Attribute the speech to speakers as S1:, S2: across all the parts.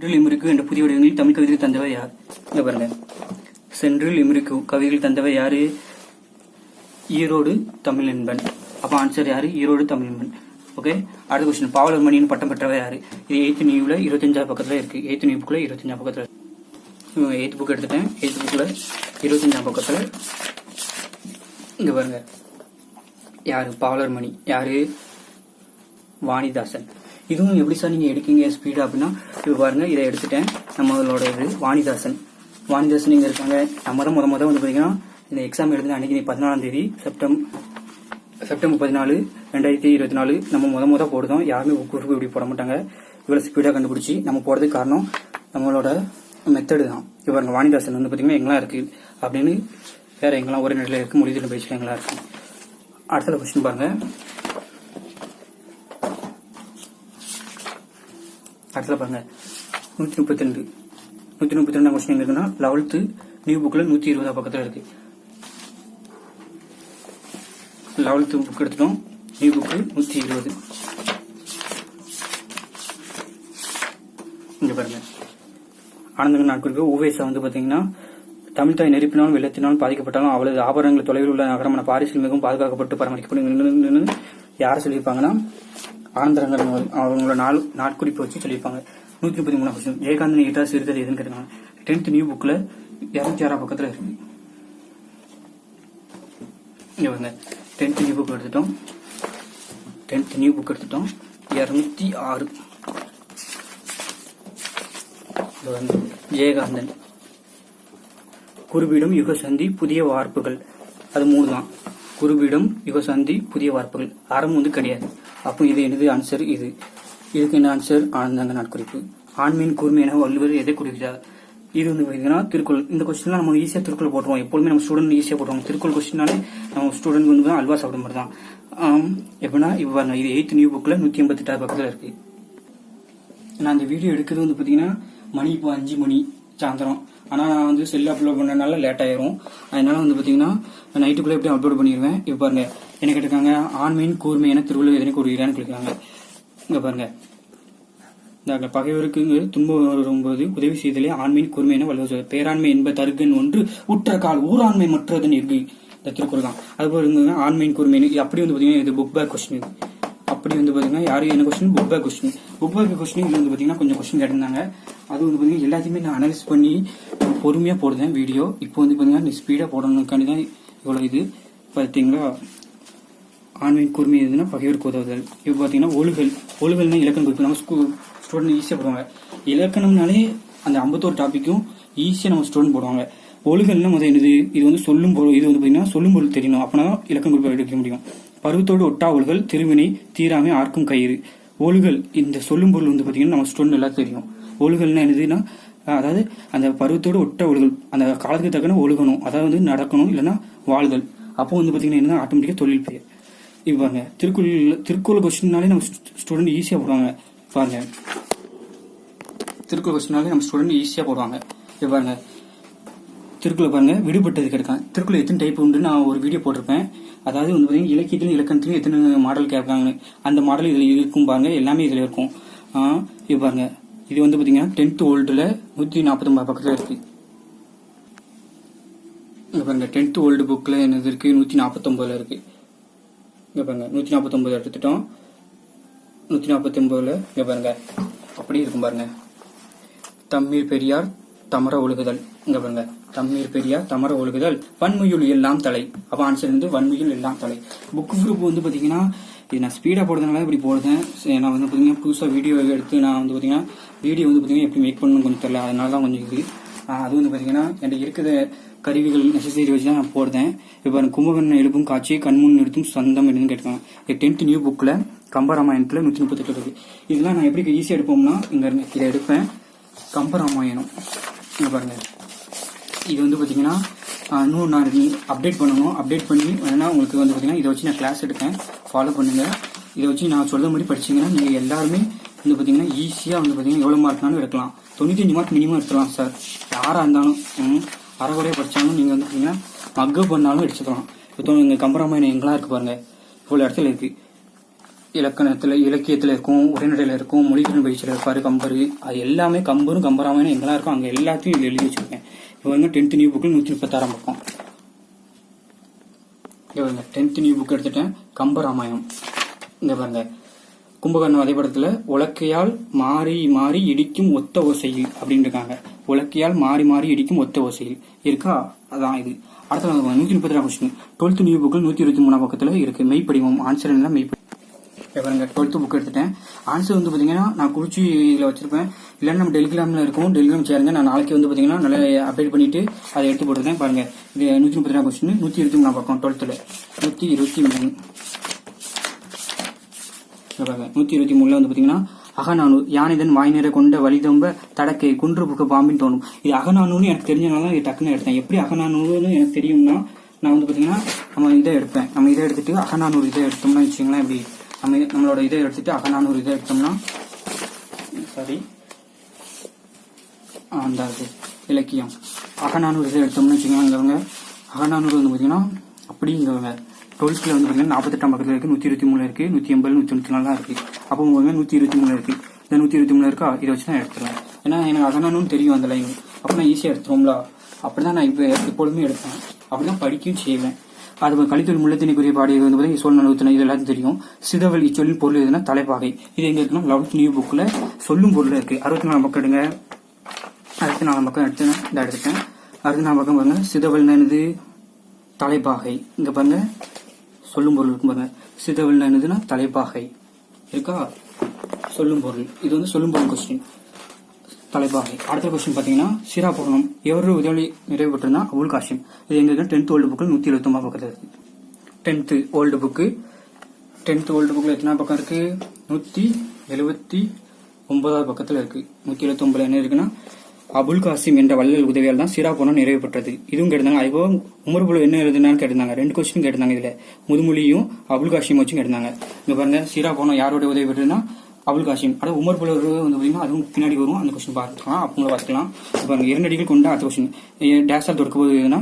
S1: சென்றில் இமிருக்கு என்ற புதிய வடிவங்களில் தமிழ் கவிதைகள் தந்தவர் யார்? இங்க பாருங்க. சென்று இமிருக்கு கவிதைகள் தந்தவர் யாரு? ஈரோடு தமிழ் என்பன் அப்ப ஆன்சர் யாரு? ஈரோடு தமிழ் என்பன் ஓகே அடுத்த கொஸ்டின் பாவலர் மணின்னு பட்டம் பெற்றவர் யாரு? இது எயித்து நியூவில் இருபத்தஞ்சாவது பக்கத்தில் இருக்கு. எயித்து நியூ புக்ல இருபத்தஞ்சாம் பக்கத்தில் எயித்து புக் எடுத்துட்டேன். எயித்து புக்கில் இருபத்தஞ்சாம் பக்கத்தில் இங்க பாருங்க. யாரு? பாவலர் மணி யாரு? வாணிதாசன். இதுவும் எப்படி சார் நீங்கள் எடுக்கீங்க ஸ்பீடு அப்படின்னா இப்போ பாருங்க இதை எடுத்துட்டேன். நம்மளோட இது வாணிதாசன். வாணிதாசன் இங்கே இருக்காங்க. நம்ம தான் முத முத வந்து பார்த்தீங்கன்னா இந்த எக்ஸாம் எழுதுன அன்னைக்கு பதினாலாம் தேதி செப்டம்பர் செப்டம்பர் பதினாலு ரெண்டாயிரத்தி இருபத்தி நாலு நம்ம முத முத போடுதோம் யாருமே குரூப் இப்படி போட மாட்டாங்க. இவ்வளோ ஸ்பீடாக கண்டுபிடிச்சி நம்ம போடுறதுக்கு காரணம் நம்மளோட மெத்தடு தான். இப்போ பாருங்க வாணிதாசன் வந்து பார்த்தீங்கன்னா எங்கெல்லாம் இருக்குது அப்படின்னு வேற எங்கெல்லாம் ஒரே நிலையில் இருக்குது மொழிதில் பேசில எங்கெல்லாம் இருக்குது அடுத்த கொஸ்டின் பாருங்கள் அடுத்தல பாருங்க. நூத்தி முப்பத்தி ரெண்டு நூத்தி முப்பத்தி ரெண்டாம் கொஸ்டின் எங்க இருக்குன்னா லெவல்த்து நியூ புக்ல நூத்தி இருபதா பக்கத்துல இருக்கு. லெவல்த்து புக் எடுத்துட்டோம். நியூ புக்கு நூத்தி இருபது. இங்க பாருங்க. ஆனந்தங்க நாட்களுக்கு ஓவேசா வந்து பாத்தீங்கன்னா தமிழ் தாய் நெருப்பினாலும் வெள்ளத்தினாலும் பாதிக்கப்பட்டாலும் அவளது ஆபரணங்கள் தொலைவில் உள்ள நகரமான பாரிஸில் மிகவும் பாதுகாக்கப்பட்டு பராமரிக்கப்படும் யார் சொல்லியிருப்பாங்கன்னா ஆனந்தரங்கன் அவங்களோட நாள் நாட்குறிப்பு வச்சு சொல்லியிருப்பாங்க. நூத்தி முப்பத்தி மூணு கொஸ்டின் ஜெயகாந்தன் எயிட்டா சிறுதல் எதுன்னு கேட்டாங்க டென்த் நியூ புக்ல இரநூத்தி ஆறாம் பக்கத்துல இருக்கு. இங்க பாருங்க. டென்த் நியூ புக் எடுத்துட்டோம். டென்த் நியூ புக் எடுத்துட்டோம். இரநூத்தி ஆறு. வந்து ஜெயகாந்தன் குருபீடம் யுகசந்தி புதிய வார்ப்புகள். அது மூணு தான் குருவிடம் யுகசந்தி புதிய வார்ப்புகள். அறம் வந்து கிடையாது. அப்போ இது என்னது ஆன்சர் இது. இதுக்கு என்ன ஆன்சர் ஆனந்தாங்க நாட்குறிப்பு ஆண்மையின் கூர்மை என வள்ளுவர் எதை குறிக்கிறார் இது வந்து பார்த்தீங்கன்னா திருக்குறள். இந்த கொஸ்டின்லாம் நம்ம ஈஸியாக திருக்குறள் போட்டுருவோம். எப்பொழுதுமே நம்ம ஸ்டூடெண்ட் ஈஸியாக போட்டுருவோம். திருக்குறள் கொஸ்டினாலே நம்ம ஸ்டூடெண்ட் வந்து அல்வா சாப்பிட மாதிரி தான். ஆம், எப்படின்னா இப்போ பாருங்க இது எயித் நியூ புக்கில் நூற்றி ஐம்பத்தெட்டாவது பக்கத்தில் இருக்குது நான் அந்த வீடியோ எடுக்கிறது வந்து பார்த்தீங்கன்னா மணி இப்போ அஞ்சு மணி. சாயந்தரம். ஆனால் நான் வந்து செல் அப்லோட் பண்ணனால லேட் ஆயிரும். அதனால வந்து பார்த்தீங்கன்னா நைட்டுக்குள்ளே எப்படி அப்லோட் பண்ணிடுவேன் இப்போ பாருங்க. என்ன கேட்டிருக்காங்க? ஆண்மையின் கூர்மையான திருவள்ளுவர் எதனை கூறுகிறான்னு கேட்குறாங்க இங்கே பாருங்க. இந்த பகைவருக்கு துன்பம் வரும்போது உதவி செய்தலே ஆண்மையின் கூர்மையான என வள்ளுவர் பேராண்மை என்ப தருகன் ஒன்று உற்ற கால் ஊராண்மை மற்றதன் இருக்கு இந்த திருக்குறள் தான். அதுபோல் இருந்ததுன்னா ஆண்மையின் கூர்மையின் அப்படி வந்து பார்த்தீங்கன்னா இது புக் பேக் கொஸ்டின் இது. அப்படி வந்து பாத்தீங்கன்னா யாரு என்ன question book back question book back question வந்து பாத்தீங்கன்னா கொஞ்சம் கொஸ்டின் கேட்டிருந்தாங்க. அது வந்து பாத்தீங்கன்னா எல்லாத்தையுமே நான் அனலைஸ் பண்ணி பொறுமையா போடுறேன் வீடியோ இப்போ வந்து பாத்தீங்கன்னா நீ ஸ்பீடா போடணுக்காண்டி தான் இவ்வளவு இது. பாத்தீங்களா? ஆண்மையின் கூர்மை எதுனா பகைவருக்கு உதவுதல் இப்போ பாத்தீங்கன்னா ஒழுகல். ஒழுகல்னா இலக்கணம். குறிப்பு நம்ம ஸ்கூல் ஸ்டூடெண்ட் ஈஸியா போடுவாங்க. இலக்கணம்னாலே அந்த ஐம்பத்தோரு டாபிக்கும் ஈஸியா நம்ம ஸ்டூடெண்ட் போடுவாங்க. ஒழுகல்னா முதல் என்னது? இது வந்து சொல்லும் பொருள். இது வந்து பாத்தீங்கன்னா சொல்லும் பொருள் தெரியணும். அப்பனா இலக்கணம் குறிப்பு எடுக்க முடியும். பருவத்தோடு ஒட்டா ஒழுகல் திருவினை தீராமை ஆர்க்கும் கயிறு. ஒழுகல் இந்த சொல்லும் பொருள் வந்து பார்த்தீங்கன்னா நம்ம ஸ்டூடெண்ட் எல்லாம் தெரியும். ஒழுகல்னா என்னதுன்னா அதாவது அந்த பருவத்தோடு ஒட்ட ஒழுகல் அந்த காலத்துக்கு தக்கன ஒழுகணும் அதாவது வந்து நடக்கணும் இல்லைன்னா வாழ்தல். அப்போ வந்து பார்த்தீங்கன்னா என்னன்னா ஆட்டோமேட்டிக்காக தொழில் பெயர். இப்போ பாருங்க திருக்குறள் திருக்குறள் கொஸ்டின்னாலே நம்ம ஸ்டூடெண்ட் ஈஸியாக போடுவாங்க. பாருங்க. திருக்குறள் கொஸ்டின்னாலே நம்ம ஸ்டூடெண்ட் ஈஸியாக போடுவாங்க. இப்போ பாருங்க திருக்குறள் பாருங்க விடுபட்டது கிடைக்கும் திருக்குறள் எத்தனை டைப் உண்டு நான் ஒரு வீடியோ போட்டிருப்பேன். அதாவது வந்து பார்த்தீங்கன்னா இலக்கியத்திலும் இலக்கணத்திலும் எத்தனை மாடல் கேட்பாங்கன்னு. அந்த மாடல் இதில் இருக்கும் பாருங்க எல்லாமே இதில் இருக்கும். இது பாருங்க. இது வந்து பார்த்தீங்கன்னா டென்த் ஓல்டில் நூற்றி நாற்பத்தொம்பது பக்கத்தில் இருக்கு. இங்கே பாருங்க டென்த் ஓல்டு புக்கில் என்னது இருக்கு? நூற்றி நாற்பத்தொம்பதுல இருக்கு. இங்கே பாருங்க நூற்றி நாற்பத்தொம்பது எடுத்துட்டோம். நூற்றி நாற்பத்தொம்பதுல இங்கே பாருங்க. அப்படி இருக்கும் பாருங்க. தம்மீர் பெரியார் தமர ஒழுகுதல். இங்கே பாருங்க. தம்மீர் பெரியார் தமர ஒழுகுதல். வன்முயில் எல்லாம் தலை. அப்ப ஆன்சர் வந்து வன்முயில் எல்லாம் தலை. புக் குரூப் வந்து பாத்தீங்கன்னா இது நான் ஸ்பீடா போடுறதுனால இப்படி போடுறேன். நான் வந்து பாத்தீங்கன்னா புதுசா வீடியோ எடுத்து நான் வந்து பாத்தீங்கன்னா வீடியோ வந்து பாத்தீங்கன்னா எப்படி மேக் பண்ணணும் கொஞ்சம் தெரியல. அதனால தான் கொஞ்சம் இது. அது வந்து பாத்தீங்கன்னா என்கிட்ட இருக்கிற கருவிகள் நெசசரி வச்சு தான் நான் போடுறேன். இப்போ பாருங்க, எழுப்பும் காட்சியை கண்முன் நிறுத்தும் சொந்தம் என்னன்னு கேட்டாங்க டென்த் நியூ புக்ல கம்பராமாயணத்துல நூத்தி முப்பத்தெட்டு இருக்கு இதெல்லாம் நான் எப்படி ஈஸியா எடுப்போம்னா இங்க இதை எடுப்பேன். கம்பராமாயணம். இங்க பாருங்க. இது வந்து பார்த்தீங்கன்னா இன்னும் நான் அப்டேட் பண்ணணும். அப்டேட் பண்ணி வேணா உங்களுக்கு வந்து பார்த்தீங்கன்னா இதை வச்சு நான் கிளாஸ் எடுப்பேன். ஃபாலோ பண்ணுங்கள் இதை வச்சு நான் சொல்ல மாதிரி படிச்சீங்கன்னா நீங்கள் எல்லாருமே வந்து பார்த்தீங்கன்னா ஈஸியாக வந்து பார்த்தீங்கன்னா எவ்வளோ மார்க்னாலும் எடுக்கலாம். தொண்ணூத்தஞ்சு மார்க் மினிமம் எடுத்துக்கலாம் சார் யாராக இருந்தாலும் ம், படித்தாலும் நீங்கள் வந்து பார்த்தீங்கன்னா மக்கு பண்ணாலும் எடுத்துக்கலாம். இப்போ நீங்கள் கம்பராமாயணம் எங்கெல்லாம் இருக்குது பாருங்கள் இவ்வளோ இடத்துல இருக்குது இலக்கணத்தில் இலக்கியத்தில் இருக்கும் உரைநடையில் இருக்கும் மொழித்திறன் பயிற்சியில் இருப்பார் கம்பர். அது எல்லாமே கம்பரும் கம்பராமாயணம் எங்கெல்லாம் இருக்கும் அங்கே எல்லாத்தையும் இதில் எழுதி வச்சுருக்கேன். இப்போ வந்து டென்த் நியூ புக்கில் நூற்றி முப்பத்தாறாம் பக்கம். இங்க பாருங்க டென்த் நியூ புக் எடுத்துட்டேன். கம்பராமாயணம். இங்க பாருங்க கும்பகர்ண வதைப்படத்துல உலக்கையால் மாறி மாறி இடிக்கும் ஒத்த ஓசையில் அப்படின்னு இருக்காங்க. உலக்கையால் மாறி மாறி இடிக்கும் ஒத்த ஓசையில் இருக்கா? அதான் இது. அடுத்த நூற்றி முப்பத்தி ரெண்டு கொஸ்டின் டுவெல்த் நியூ புக்கில் நூற்றி இருபத்தி மூணாம் பக்கத்தில் இருக்கு. மெய்ப்படிவம் ஆன்சர் என்ன? மெய்ப்படி பாருங்க டுவெல்த்து புக் எடுத்துட்டேன். ஆன்சர் வந்து பார்த்தீங்கன்னா நான் குறிச்சி இதில் வச்சிருப்பேன். இல்லைன்னா நம்ம டெலிகிராமில் இருக்கும். டெலிகிராம் சேருங்க. நான் நாளைக்கு வந்து பார்த்தீங்கன்னா நல்லா அப்டேட் பண்ணிட்டு அதை எடுத்து போட்டுருக்கேன் பாருங்க இது நூற்றி முப்பத்தி ரெண்டு கொஸ்டின் நூற்றி இருபத்தி மூணாம் பக்கம் டுவெல்த்தில் நூற்றி இருபத்தி மூணு. பாருங்க நூற்றி இருபத்தி மூணில் வந்து பார்த்தீங்கன்னா அகநானூர் யானைதன் வாய்நிறை கொண்ட வழிதொம்ப தடக்கை குன்று புக்க பாம்பின் தோணும். இது அகநானூர்னு எனக்கு தெரிஞ்சனால தான் இது டக்குன்னு எடுத்தேன். எப்படி அகநானூர்னு எனக்கு தெரியும்னா நான் வந்து பார்த்தீங்கன்னா நம்ம இதை எடுப்பேன். நம்ம இதை எடுத்துட்டு அகநானூர் இதை எடுத்தோம்னா வச்சுங்களேன் இப்படி நம்ம நம்மளோட இதை எடுத்துட்டு அகநானூறு இதை எடுத்தோம்னா சாரி அந்த இது இலக்கியம். அகநானூறு இதை எடுத்தோம்னு வச்சுக்கோங்க இங்கவங்க. அகநானூறு வந்து பார்த்தீங்கன்னா அப்படிங்கவங்க டுவெல்த்தில் வந்து பார்த்தீங்கன்னா நாற்பத்தெட்டாம் பக்கத்தில் இருக்குது நூற்றி இருபத்தி மூணு இருக்குது நூற்றி எண்பது நூற்றி தொண்ணூற்றி நாலாம் இருக்குது அப்போ உங்களுக்கு நூற்றி இருபத்தி மூணு இருக்குது இந்த நூற்றி இருபத்தி மூணு இருக்கா? இதை வச்சு தான் எடுத்துக்கலாம் ஏன்னா எனக்கு அகநானூன்னு தெரியும் அந்த லைன் அப்போ நான் ஈஸியாக எடுத்துருவோம்ல. அப்படி தான் நான் இப்போ எப்பொழுதுமே எடுப்பேன். அப்படி தான் படிக்கவும் செய்வேன். அது கழித்தொழில் முள்ளத்தினைக்குரிய பாடியது வந்து பார்த்தீங்கன்னா சொல் நலுத்தினை இது எல்லாத்தையும் தெரியும். சிதவல் இச்சொல்லின் பொருள் எதுனா தலைப்பாகை. இது எங்க இருக்குன்னா லெவல்த் நியூ புக்கில் சொல்லும் பொருள் இருக்கு. அறுபத்தி நாலு பக்கம் எடுங்க. அறுபத்தி நாலு பக்கம் எடுத்து இந்த எடுத்துட்டேன். அறுபத்தி நாலு பக்கம் பாருங்க சிதவல் என்னது? தலைப்பாகை. இங்க பாருங்க சொல்லும் பொருள் இருக்கும் பாருங்க. சிதவல் என்னதுன்னா தலைப்பாகை. இருக்கா? சொல்லும் பொருள். இது வந்து சொல்லும் பொருள் கொஸ்டின் தலைப்பாகை அடுத்த கொஸ்டின் பாத்தீங்கன்னா சிராபூர்ணம் எவரு உதவி நிறைவு பெற்றிருந்தா அபுல் காஷிம் இது எங்க டென்த் ஓல்டு புக்கில் நூத்தி எழுபத்தி ஒன்பது பக்கத்தில் இருக்கு tenth old book tenth old புக்கில் எத்தனை பக்கம் இருக்கு? நூத்தி எழுபத்தி ஒன்பதாவது பக்கத்தில் இருக்கு. நூத்தி எழுபத்தி ஒன்பது என்ன இருக்குன்னா அபுல் காசிம் என்ற வள்ளல் உதவியால் தான் சிராபுரம் நிறைவு பெற்றது. இதுவும் கேட்டிருந்தாங்க. அதுபோக உமர்புல என்ன எழுதுனான்னு கேட்டிருந்தாங்க. ரெண்டு கொஸ்டின் கேட்டிருந்தாங்க இதுல. முதுமொழியும் அபுல் காசிம் வச்சும் கேட்டிருந்தாங்க. இங்க பாருங்க சிராபுரம் யாரோட உதவி பெற்றதுன்னா அபுல் காசிம். அட உமர் புலவர் வந்து பார்த்தீங்கன்னா அதுவும் பின்னாடி வரும். அந்த கொஸ்டின் பார்த்துக்கலாம் அப்போ பார்த்துக்கலாம். இப்ப இரண்டு அடிகள் கொண்ட அடுத்த கொஸ்டின் டேஷால் தொடுக்க போது எதுனா?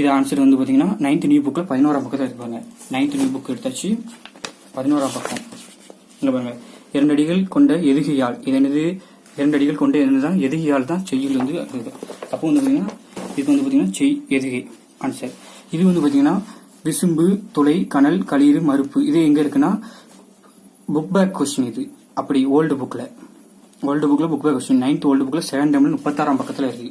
S1: இது ஆன்சர் வந்து பார்த்தீங்கன்னா நைன்த் நியூ புக்கில் பதினோராம் பக்கத்தில் இருப்பாங்க நைன்த் நியூ புக் எடுத்தாச்சு. பதினோராம் பக்கம். இங்க பாருங்க. இரண்டு அடிகள் கொண்ட எதுகையால்? இது என்னது? இரண்டு அடிகள் கொண்ட என்னதான் எதுகையால் தான் செய்யுள் வந்து வருது அப்போ வந்து பார்த்தீங்கன்னா இது வந்து பார்த்தீங்கன்னா செய் எதுகை ஆன்சர் இது வந்து பார்த்தீங்கன்னா விசும்பு துளை கனல் களிர் மறுப்பு. இது எங்கே இருக்குன்னா புக் பேக் கொஸ்டின் இது. அப்படி ஓல்டு புக்கில் ஓல்டு புக்கில் book by question ninth old புக்கில் செகண்ட் தமிழ் முப்பத்தாறாம் பக்கத்தில் இருக்கு.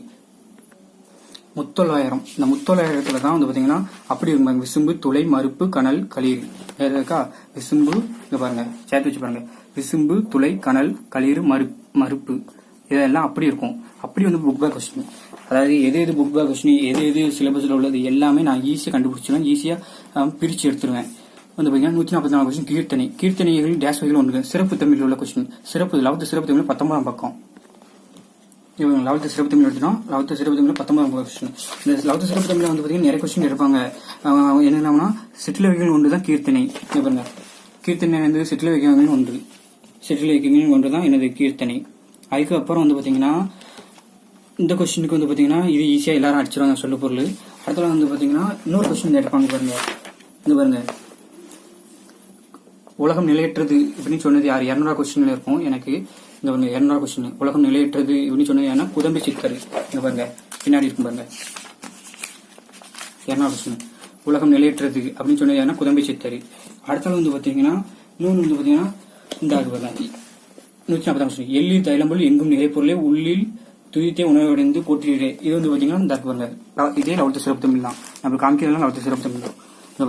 S1: முத்தொள்ளாயிரம் இந்த முத்தொள்ளாயிரத்தில் தான் வந்து பார்த்தீங்கன்னா அப்படி இருக்கும் விசும்பு துளை மறுப்பு கனல் களீர் வேறு இருக்கா? விசும்பு இங்கே பாருங்க. சேர்த்து வச்சு பாருங்க. விசும்பு துளை கனல் களீர் மறு மறுப்பு. இதெல்லாம் அப்படி இருக்கும். அப்படி வந்து புக் பேக் கொஸ்டின் அதாவது எது எது புக் பேக் கொஸ்டின் எது எது சிலபஸில் உள்ளது எல்லாமே நான் ஈஸியாக கண்டுபிடிச்சிருவேன். ஈஸியாக பிரித்து எடுத்துருவேன். வந்து பார்த்தீங்கன்னா நூத்தி நாற்பத்தி நாலு கொஸ்டின் கீர்த்தனை. கீர்த்தனைகள் டேஸ் வகையில் ஒன்று. சிறப்பு தமிழில் உள்ள கொஸ்டின் சிறப்பு லெவல்த் சிறப்பு தமிழ் பத்தொன்பதாம் பக்கம். இவங்க லெவல்த்து சிறப்பு தமிழ் எடுத்துட்டோம். லெவல்த்து சிறப்பு தமிழ் பத்தொன்பதாம் கொஸ்டின் இந்த லெவல்த்து சிறப்பு தமிழில் வந்து பார்த்தீங்கன்னா நிறைய கொஸ்டின் எடுப்பாங்க. அஹ் என்னென்னா சிற்றிலவைகள் ஒன்று தான் கீர்த்தனை. பாருங்க. கீர்த்தனை வந்து சிற்றிலவைகள் ஒன்று. சிற்றிலவைகள் ஒன்று தான் எனது கீர்த்தனை. அதுக்கு அப்புறம் வந்து பார்த்தீங்கன்னா இந்த கொஸ்டினுக்கு வந்து பார்த்தீங்கன்னா இது ஈஸியாக எல்லாரும் அடிச்சிருவாங்க சொல்ல பொருள் அடுத்தது வந்து பார்த்தீங்கன்னா இன்னொரு கொஸ்டின் எடுப்பாங்க பாருங்க. இது பாருங்க. உலகம் நிலையற்றது இப்படின்னு சொன்னது யார்? இரநூறா கொஸ்டின்ல இருக்கும். எனக்கு இந்த பாருங்க இரநூறா கொஸ்டின் உலகம் நிலையற்றது இப்படின்னு சொன்னது யாருன்னா குதம்பி சித்தர். இங்க பாருங்க பின்னாடி இருக்கும் பாருங்க. இரநூறா கொஸ்டின் உலகம் நிலையற்றது அப்படின்னு சொன்னது ஏன்னா குதம்பி சித்தர். அடுத்தது வந்து பாத்தீங்கன்னா இன்னொன்று வந்து பாத்தீங்கன்னா இந்த ஆறு பாருங்க. நூற்றி நாற்பதாம் கொஸ்டின் எள்ளி தைலம்பொருள் எங்கும் நிலை பொருளை உள்ளில் துதித்தே உணவடைந்து போற்றிடுறே இது வந்து பாத்தீங்கன்னா இந்த இருக்கு பாருங்க இதே லவத்து சிறப்பு தமிழ் தான். நம்ம காமிக்கிறதுலாம் லவத்து சிறப்பு தமிழ் தான்.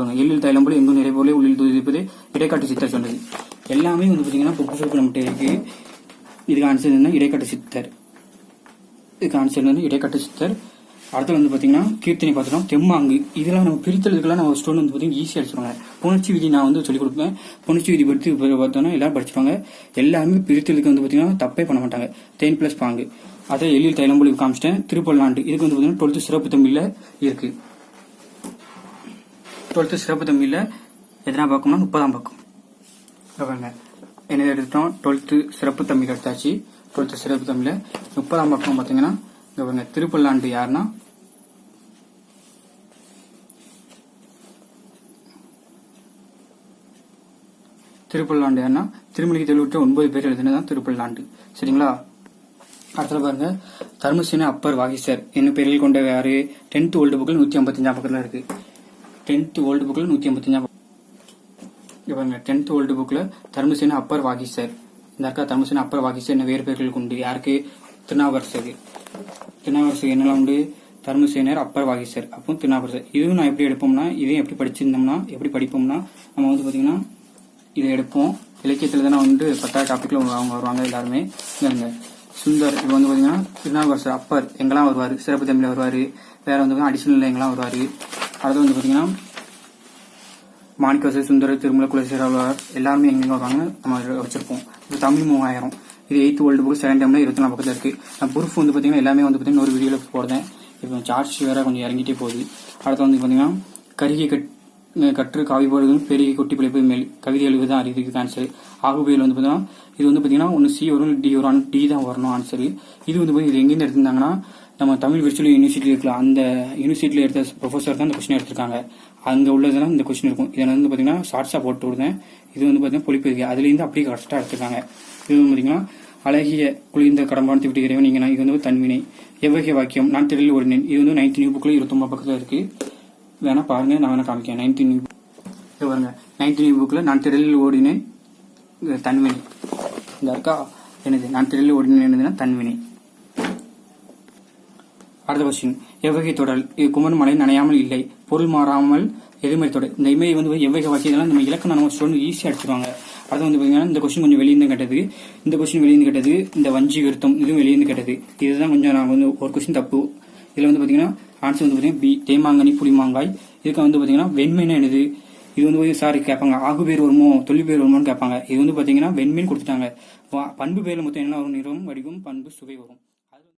S1: பாருங்க எள்ளில் தைலம்பொருள் எங்கும் போல உள்ளில் துதிப்பது இடைக்காட்டு சித்தர் சொன்னது. எல்லாமே வந்து பார்த்தீங்கன்னா புக்கு சுருக்கு நம்மகிட்ட இருக்கு. இதுக்கு ஆன்சர் என்ன இடைக்காட்டு சித்தர். இதுக்கு ஆன்சர் வந்து இடைக்காட்டு சித்தர். அடுத்து வந்து பார்த்தீங்கன்னா கீர்த்தனை பார்த்துட்டோம் தெம்மாங்கு. இதெல்லாம் நம்ம பிரித்தலுக்கெல்லாம் நம்ம ஸ்டோன் வந்து பார்த்தீங்கன்னா ஈஸியாக அடிச்சிருவாங்க. புணர்ச்சி விதி நான் வந்து சொல்லிக் கொடுப்பேன். புணர்ச்சி விதி படித்து பார்த்தோன்னா எல்லாரும் படிச்சிருவாங்க எல்லாருமே பிரித்தலுக்கு வந்து பார்த்தீங்கன்னா தப்பே பண்ண மாட்டாங்க. தேன் பிளஸ் பாங்கு. அதை எழில் தைலம்பொழி காமிச்சிட்டேன். திருப்பல்லாண்டு. இதுக்கு வந்து பார்த்தீங்கன்னா டுவெல்த்து சிறப்பு தமிழ்ல இருக்குது டுவெல்த்து சிறப்பு தமிழில் எதனா பார்க்கணும்னா முப்பதாம் பக்கம். பாருங்க என்ன எடுத்துட்டோம்? டுவெல்த்து சிறப்பு தமிழ் எடுத்தாச்சு. டுவெல்த்து சிறப்பு தமிழில் முப்பதாம் பக்கம் பார்த்தீங்கன்னா இங்கே பாருங்க திருப்பல்லாண்டு யாருன்னா? திருப்பல்லாண்டு யாருன்னா? திருமலிக்கு தெளிவுற்ற ஒன்பது பேர் எழுதினதான் திருப்பல்லாண்டு சரிங்களா? அடுத்தது பாருங்க. தர்மசேன அப்பர் வாகிசர். என்ன பெயரில் கொண்ட யாரு? டென்த் ஓல்டு புக்கில் நூற்றி ஐம்பத்தஞ்சாம் பக்கத்தில் இருக்கு. டென்த் ஓல்டு புக்கில் நூற்றி ஐம்பத்தஞ்சாம் இங்கே பாருங்க டென்த் ஓல்டு புக்கில் தர்மசேன அப்பர் வாகிசர். இந்த இருக்கா தர்மசேன அப்பர் வாகிசர் என்ன வேறு பெயர்கள் உண்டு. யாருக்கு? திருநாவரசர் திருநாவரசர் என்னெல்லாம் உண்டு? தர்மசேனர் அப்பர் வாகிசர். அப்போ திருநாவரசர் இதுவும் நான் எப்படி எடுப்போம்னா இதையும் எப்படி படிச்சிருந்தோம்னா எப்படி படிப்போம்னா நம்ம வந்து பார்த்தீங்கன்னா இதை எடுப்போம். இலக்கியத்தில் தானே வந்து பத்தாவது டாப்பிக்கில் அவங்க வருவாங்க எல்லாருமே. இல்லைங்க சுந்தர் இப்போ வந்து பார்த்தீங்கன்னா திருநாவுக்கரசர் அப்பர் எங்கெல்லாம் வருவார்? சிறப்பு தமிழில் வருவார். வேற வந்து அடிஷனல் எங்கெல்லாம் வருவார்? அடுத்து வந்து பார்த்தீங்கன்னா மாணிக்கவாசர் சுந்தர திருமலை குலசேரர் எல்லாருமே எங்கெங்க வருவாங்க நம்ம வச்சிருப்போம். இது தமிழ் மூவாயிரம். இது எயித் வேர்ல்டு புக் செகண்ட் டைம்ல இருபத்தி நாலு பக்கத்தில் இருக்கு. நான் ப்ரூஃப் வந்து பார்த்தீங்கன்னா எல்லாமே வந்து பார்த்தீங்கன்னா ஒரு வீடியோவில் போடுறேன். இப்போ சார்ஜ் வேற கொஞ்சம் இறங்கிட்டே போகுது. அடுத்து வந்து பார்த்தீங்கன்னா கருகி கட் கற்று காவி போடுகள் பெரிய கொட்டி பிழைப்பு மேல். கவிதை எழுவது தான் அறிவிக்கு ஆன்சர் ஆகுபயில் வந்து பார்த்தீங்கன்னா இது வந்து பார்த்தீங்கன்னா ஒன்று சி வரும் டி வரும் டி தான் வரணும் ஆன்சர் இது வந்து பார்த்தீங்கன்னா இது எங்கேருந்து எடுத்திருந்தாங்கன்னா நம்ம தமிழ் விர்ச்சுவல் யூனிவர்சிட்டியில் இருக்கலாம். அந்த யூனிவர்சிட்டியில் எடுத்த ப்ரொஃபஸர் தான் இந்த கொஸ்டின் எடுத்திருக்காங்க. அங்கே உள்ளதெல்லாம் இந்த கொஸ்டின் இருக்கும். இதில் வந்து பார்த்தீங்கன்னா ஷார்ட்ஸாக போட்டு விடுதேன் இது வந்து பார்த்தீங்கன்னா பொழிப்பு அதுலேருந்து அப்படியே கரெக்டாக எடுத்திருக்காங்க. இது வந்து பார்த்தீங்கன்னா அழகிய குளிர்ந்த கடம்பானத்தை விட்டு இறைவன் இது வந்து தன்வினை. எவ்வகை வாக்கியம். நான் திடலில் ஒரு இது வந்து நைன்த் நியூ புக்கில் இருபத்தொம்பது பக்கத்தில் இருக்கு. வேணால் பாருங்க நான் வேணால் காமிக்கேன் நைன்த் நியூ இது பாருங்க. நைன்த் நியூ புக்கில் நான் திடலில் ஓடினேன். தன்வினை. இந்த இருக்கா? என்னது? நான் திடலில் ஓடினேன். என்னதுன்னா தன்வினை. அடுத்த கொஸ்டின் எவ்வகை தொடர் இது மலை நனையாமல் இல்லை. பொருள் மாறாமல் எதிர்மறை தொடர் இந்த இமெயில் வந்து எவ்வகை வாக்கியதெல்லாம் நம்ம இலக்கணம் நம்ம ஸ்டூடெண்ட் ஈஸியாக அடிச்சிருவாங்க அடுத்து வந்து பார்த்தீங்கன்னா இந்த கொஸ்டின் கொஞ்சம் வெளியிருந்து கேட்டது. இந்த கொஸ்டின் வெளியிருந்து கேட்டது இந்த வஞ்சி விருத்தம் இதுவும் வெளியிருந்து கேட்டது. இதுதான் கொஞ்சம் நான் வந்து ஒரு கொஸ்டின் தப்பு. இதில் வந்து பார்த்தீங்கன்னா ஆன்சர் வந்து பார்த்தீங்கன்னா பி தேமாங்கனி புளிமாங்காய். இதுக்கு வந்து பார்த்தீங்கன்னா வெண்மைனா என்னது? இது வந்து போய் சாரி கேட்பாங்க. ஆகு பேர் வருமோ தொழில் பேர் வருமோன்னு கேட்பாங்க. இது வந்து பார்த்தீங்கன்னா வெண்மீன் கொடுத்துட்டாங்க. வா- பண்பு பேரில் மொத்தம் என்ன வரும்? நிறம் வடிவம் பண்பு சுவை வரும்.